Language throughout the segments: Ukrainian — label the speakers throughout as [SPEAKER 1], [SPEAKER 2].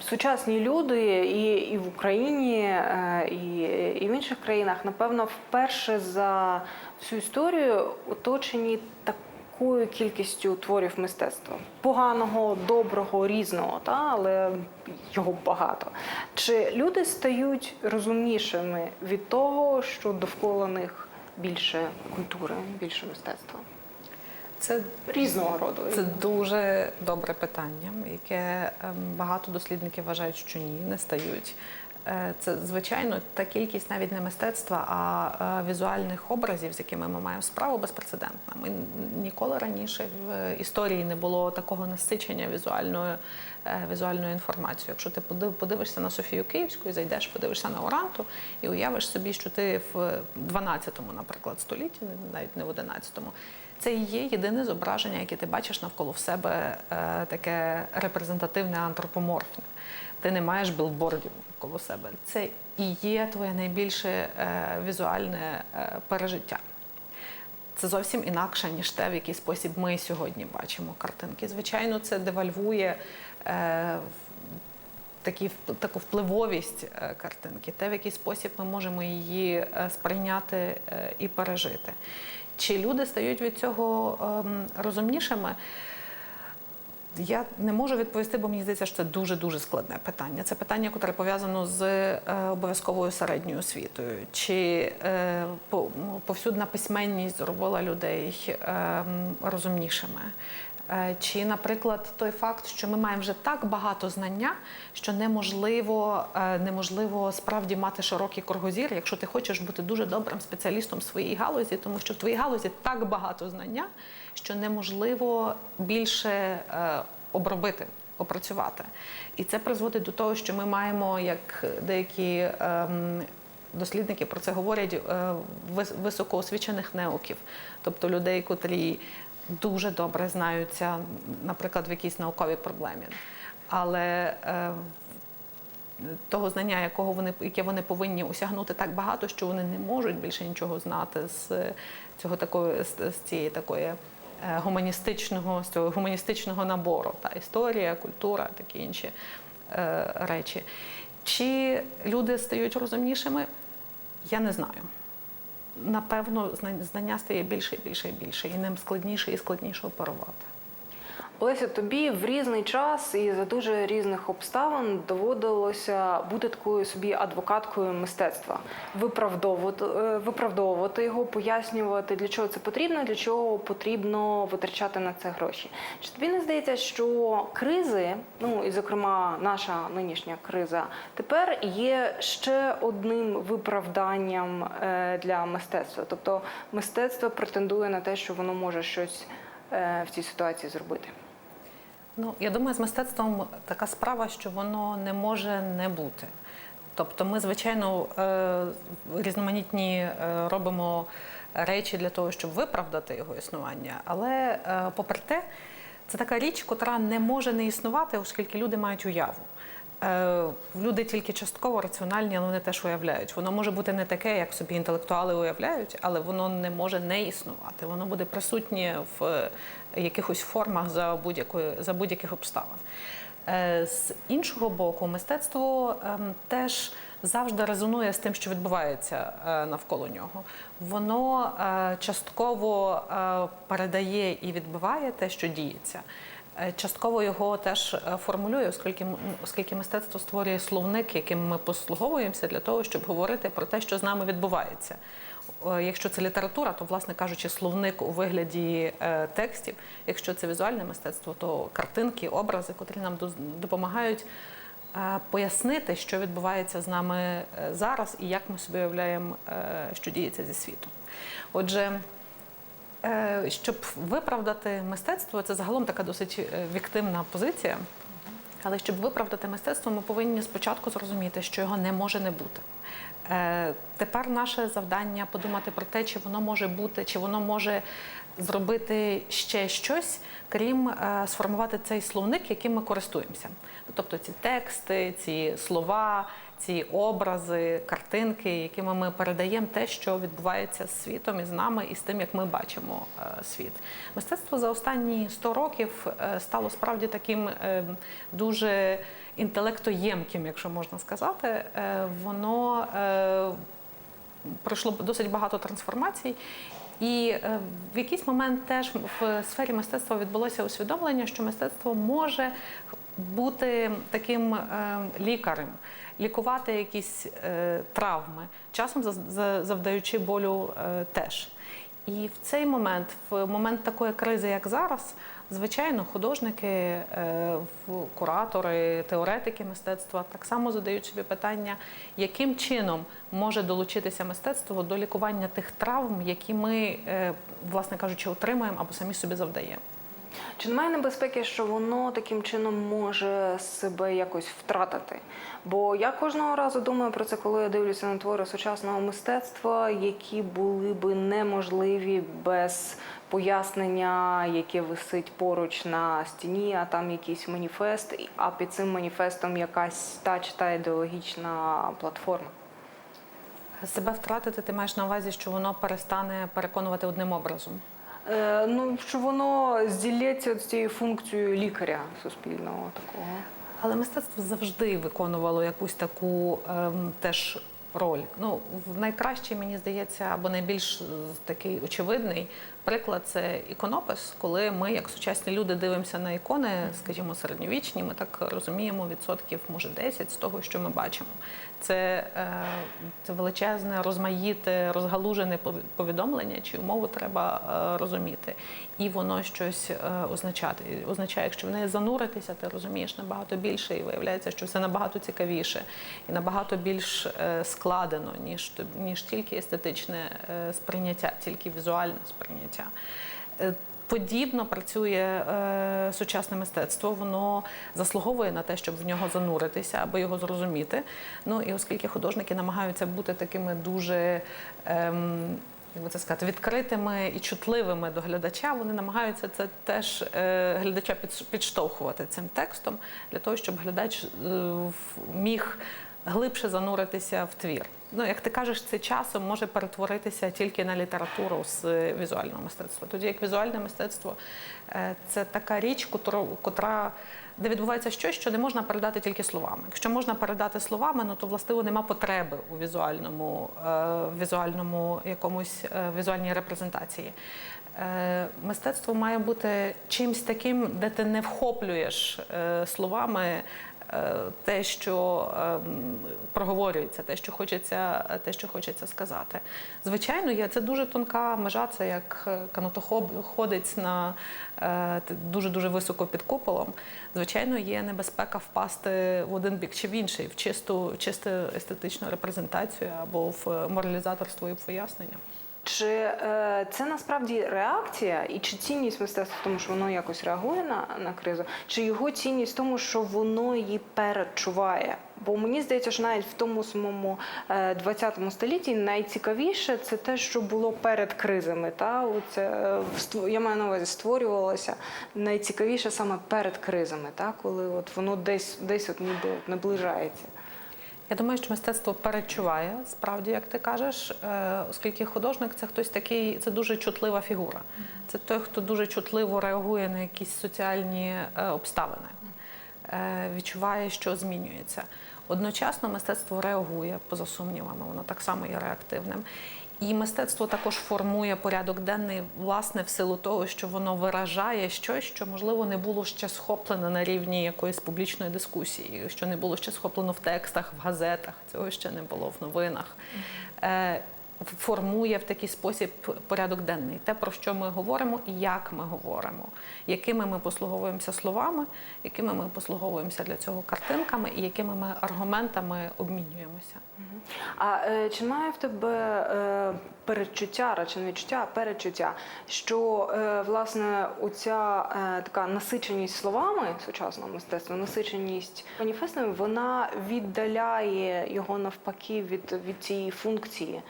[SPEAKER 1] сучасні люди і, і в Україні, е, і, і в інших країнах, напевно, вперше за всю історію оточені такою кількістю творів мистецтва. Поганого, доброго, різного, та, але його багато. Чи люди стають розумнішими від того, що довкола них більше культури, більше мистецтва?
[SPEAKER 2] Це
[SPEAKER 1] Різного роду.
[SPEAKER 2] Це дуже добре питання, яке ем, багато дослідників вважають, що ні, не стають. Е, Це звичайно та кількість навіть не мистецтва, а е, візуальних образів, з якими ми маємо справу, безпрецедентна. Ми ніколи раніше в історії не було такого насичення візуальною е, візуальною інформацією. Якщо ти подив- подивишся на Софію Київську і зайдеш, подивишся на Оранту і уявиш собі, що ти в 12-му, наприклад, столітті, навіть не в 11-му, це і є єдине зображення, яке ти бачиш навколо в себе, е, таке репрезентативне антропоморфне. Ти не маєш білбордів навколо себе. Це і є твоє найбільше е, візуальне е, пережиття. Це зовсім інакше, ніж те, в який спосіб ми сьогодні бачимо картинки. Звичайно, це девальвує такі, таку впливовість е, картинки, те, в який спосіб ми можемо її е, сприйняти е, і пережити. Чи люди стають від цього ем, розумнішими? Я не можу відповісти, бо мені здається, що це дуже дуже складне питання. Це питання, яке пов'язано з обов'язковою середньою освітою. Чи по- повсюдна письменність зробила людей е, розумнішими? Е, Чи, наприклад, той факт, що ми маємо вже так багато знання, що неможливо, е, неможливо справді мати широкий кругозір, якщо ти хочеш бути дуже добрим спеціалістом в своїй галузі, тому що в твоїй галузі так багато знання, що неможливо більше е, обробити, опрацювати. І це призводить до того, що ми маємо, як деякі ем, дослідники про це говорять, вис- високоосвічених неуків, тобто людей, котрі дуже добре знаються, наприклад, в якійсь науковій проблемі. Але е, того знання, якого вони яке вони повинні осягнути так багато, що вони не можуть більше нічого знати з цього такої з, цієї такої е, гуманістичного з цього гуманістичного набору, та історія, культура, такі інші е, речі. Чи люди стають розумнішими? Я не знаю. Напевно, знання стає більше і більше і більше, і ним складніше і складніше оперувати.
[SPEAKER 1] Олеся, тобі в різний час і за дуже різних обставин доводилося бути такою собі адвокаткою мистецтва, виправдовувати, е, виправдовувати його, пояснювати, для чого це потрібно, для чого потрібно витрачати на це гроші. Чи тобі не здається, що кризи, ну і зокрема наша нинішня криза, тепер є ще одним виправданням е, для мистецтва? Тобто мистецтво претендує на те, що воно може щось е, в цій ситуації зробити.
[SPEAKER 2] Ну, я думаю, з мистецтвом така справа, що воно не може не бути. Тобто, ми, звичайно, е, різноманітні е, робимо речі для того, щоб виправдати його існування. Але, е, попри те, це така річ, котра не може не існувати, оскільки люди мають уяву. Е, Люди тільки частково раціональні, але вони теж уявляють. Воно може бути не таке, як собі інтелектуали уявляють, але воно не може не існувати. Воно буде присутнє в якихось формах за будь-якої за будь-яких обставин. Е, З іншого боку, мистецтво ем, теж завжди резонує з тим, що відбувається е, навколо нього. Воно е, частково е, передає і відбиває те, що діється. Е, Частково його теж е, формулює, оскільки, оскільки мистецтво створює словник, яким ми послуговуємося для того, щоб говорити про те, що з нами відбувається. Якщо це література, то, власне кажучи, словник у вигляді е, текстів. Якщо це візуальне мистецтво, то картинки, образи, котрі нам допомагають пояснити, що відбувається з нами зараз і як ми собі уявляємо, що діється зі світом. Отже, Щоб виправдати мистецтво, це загалом така досить е, віктивна позиція. Але щоб виправдати мистецтво, ми повинні спочатку зрозуміти, що його не може не бути. Е, Тепер наше завдання подумати про те, чи воно може бути, чи воно може зробити ще щось, крім е, сформувати цей словник, яким ми користуємося. Тобто ці тексти, ці слова, ці образи, картинки, якими ми передаємо те, що відбувається з світом і з нами, і з тим, як ми бачимо е, світ. Мистецтво за останні 100 років е, стало справді таким дуже інтелектоємким, якщо можна сказати. Воно пройшло досить багато трансформацій. І е, в якийсь момент теж в сфері мистецтва відбулося усвідомлення, що мистецтво може бути таким е, лікарем, лікувати якісь е, травми, часом завдаючи болю теж. І в цей момент, в момент такої кризи, як зараз, звичайно, художники, е, куратори, теоретики мистецтва так само задають собі питання, яким чином може долучитися мистецтво до лікування тих травм, які ми, е, власне кажучи, отримаємо або самі собі завдаємо.
[SPEAKER 1] Чи немає небезпеки, що воно таким чином може себе якось втратити? Бо я кожного разу думаю про це, коли я дивлюся на твори сучасного мистецтва, які були би неможливі без пояснення, яке висить поруч на стіні, а там якийсь маніфест, а під цим маніфестом якась та чи та ідеологічна платформа.
[SPEAKER 2] Себе втратити, ти маєш на увазі, що воно перестане переконувати одним образом.
[SPEAKER 1] Е, ну, що воно зділється з цією функцією лікаря суспільного такого.
[SPEAKER 2] Але мистецтво завжди виконувало якусь таку ем, теж роль. Ну, в найкращий, мені здається, або найбільш такий очевидний приклад це іконопис, коли ми, як сучасні люди, дивимося на ікони, скажімо, середньовічні, ми так розуміємо відсотків, може 10 з того, що ми бачимо. Це, е, це величезне, розмаїте, розгалужене повідомлення, чию мову треба е, розуміти. І воно щось е, означати. Означає, якщо в неї зануритися, ти розумієш набагато більше, і виявляється, що все набагато цікавіше і набагато більш складено, ніж, ніж тільки естетичне сприйняття, тільки візуальне сприйняття. Е, Подібно працює е, сучасне мистецтво, воно заслуговує на те, щоб в нього зануритися або його зрозуміти. Ну і оскільки художники намагаються бути такими дуже. Ем, як би це сказати, відкритими і чутливими до глядача, вони намагаються це теж е, глядача під- підштовхувати цим текстом для того, щоб глядач е, міг глибше зануритися в твір. Ну, як ти кажеш, це часом може перетворитися тільки на літературу з е, візуального мистецтва. Тоді як візуальне мистецтво е, це така річ, котра, котра де відбувається щось, що не можна передати тільки словами. Якщо можна передати словами, ну то властиво нема потреби у візуальному, е, візуальному якомусь візуальній репрезентації. Мистецтво має бути чимсь таким, де ти не вхоплюєш словами те, що ем, проговорюється, те, що хочеться, те, що хочеться сказати. Звичайно, є це дуже тонка межа, це як е, канатоходець на дуже дуже високо під куполом. Звичайно, є небезпека впасти в один бік чи в інший, в чисту, чисту естетичну репрезентацію або в е, моралізаторство і пояснення.
[SPEAKER 1] Чи е, це насправді реакція, і чи цінність мистецтва в тому, що воно якось реагує на, на кризу, чи його цінність в тому, що воно її передчуває? Бо мені здається, що навіть в тому самому е, 20 столітті найцікавіше це те, що було перед кризами. Та оце е, я маю на увазі створювалося найцікавіше саме перед кризами, та коли от воно десь десь от ніби наближається.
[SPEAKER 2] Я думаю, що мистецтво перечуває, справді, як ти кажеш, е, оскільки художник це хтось такий, це дуже чутлива фігура. Це той, хто дуже чутливо реагує на якісь соціальні е, обставини, Е, відчуває, що змінюється. Одночасно мистецтво реагує поза сумнівами, воно так само є реактивним. І мистецтво також формує порядок денний, власне, в силу того, що воно виражає щось, що можливо не було ще схоплено на рівні якоїсь публічної дискусії, що не було ще схоплено в текстах, в газетах, цього ще не було в новинах. Формує в такий спосіб порядок денний, те, про що ми говоримо і як ми говоримо, якими ми послуговуємося словами, якими ми послуговуємося для цього картинками і якими ми аргументами обмінюємося.
[SPEAKER 1] А е, чи має в тебе е, передчуття, радше не відчуття, а передчуття, що е, власне оця така насиченість словами сучасного мистецтва, насиченість маніфестами, вона віддаляє його навпаки від, від цієї функції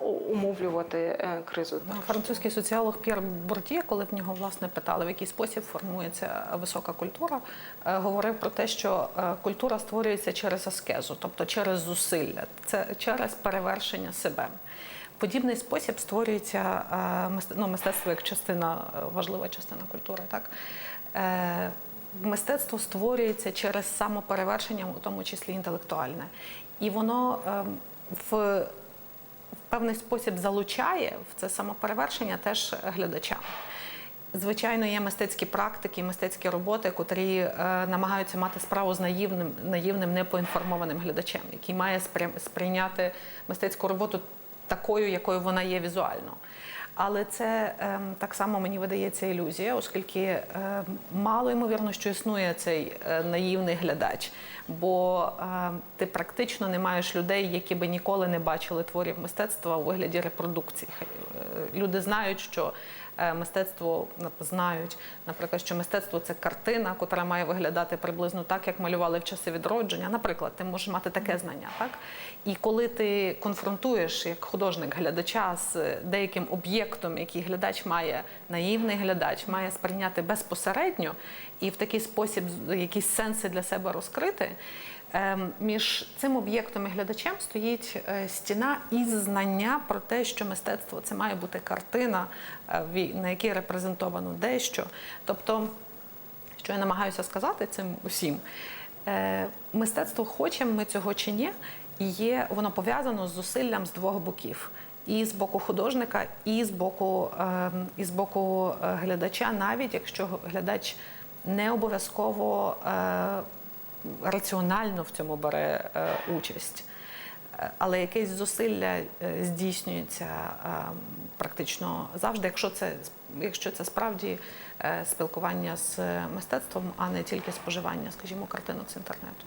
[SPEAKER 1] умовлювати е, кризу?
[SPEAKER 2] Французький соціолог П'єр Бурдє, коли в нього власне питали, в який спосіб формується висока культура, е, говорив про те, що е, культура створюється через аскезу, тобто через зусилля, це через перевершення себе. Подібний спосіб створюється е, ну, мистецтво як частина, е, важлива частина культури. Так? Е, Мистецтво створюється через самоперевершення, у тому числі інтелектуальне. І воно ем, в певний спосіб залучає в це самоперевершення теж глядача. Звичайно, є мистецькі практики, мистецькі роботи, котрі е, намагаються мати справу з наївним, наївним, непоінформованим глядачем, який має сприйняти мистецьку роботу такою, якою вона є візуально. Але це ем, так само мені видається ілюзія, оскільки ем, мало ймовірно, що існує цей е, наївний глядач, бо ем, ти практично не маєш людей, які би ніколи не бачили творів мистецтва у вигляді репродукцій. Е, Люди знають, що мистецтво знають, наприклад, що мистецтво це картина, котра має виглядати приблизно так, як малювали в часи відродження. Наприклад, ти можеш мати таке знання, так? І коли ти конфронтуєш як художник глядача з деяким об'єктом, який глядач має, наївний глядач має сприйняти безпосередньо і в такий спосіб якісь сенси для себе розкрити. Ем, Між цим об'єктом і глядачем стоїть е, стіна із знання про те, що мистецтво це має бути картина, е, на якій репрезентовано дещо. Тобто, що я намагаюся сказати цим усім, е, мистецтво хочемо ми цього чи ні, і є воно пов'язано з зусиллям з двох боків. І з боку художника, і з боку, е, і з боку глядача, навіть якщо глядач не обов'язково раціонально в цьому бере е, участь. Е, Але якесь зусилля е, здійснюється практично завжди, якщо це, якщо це справді спілкування з мистецтвом, а не тільки споживання, скажімо, картинок з інтернету.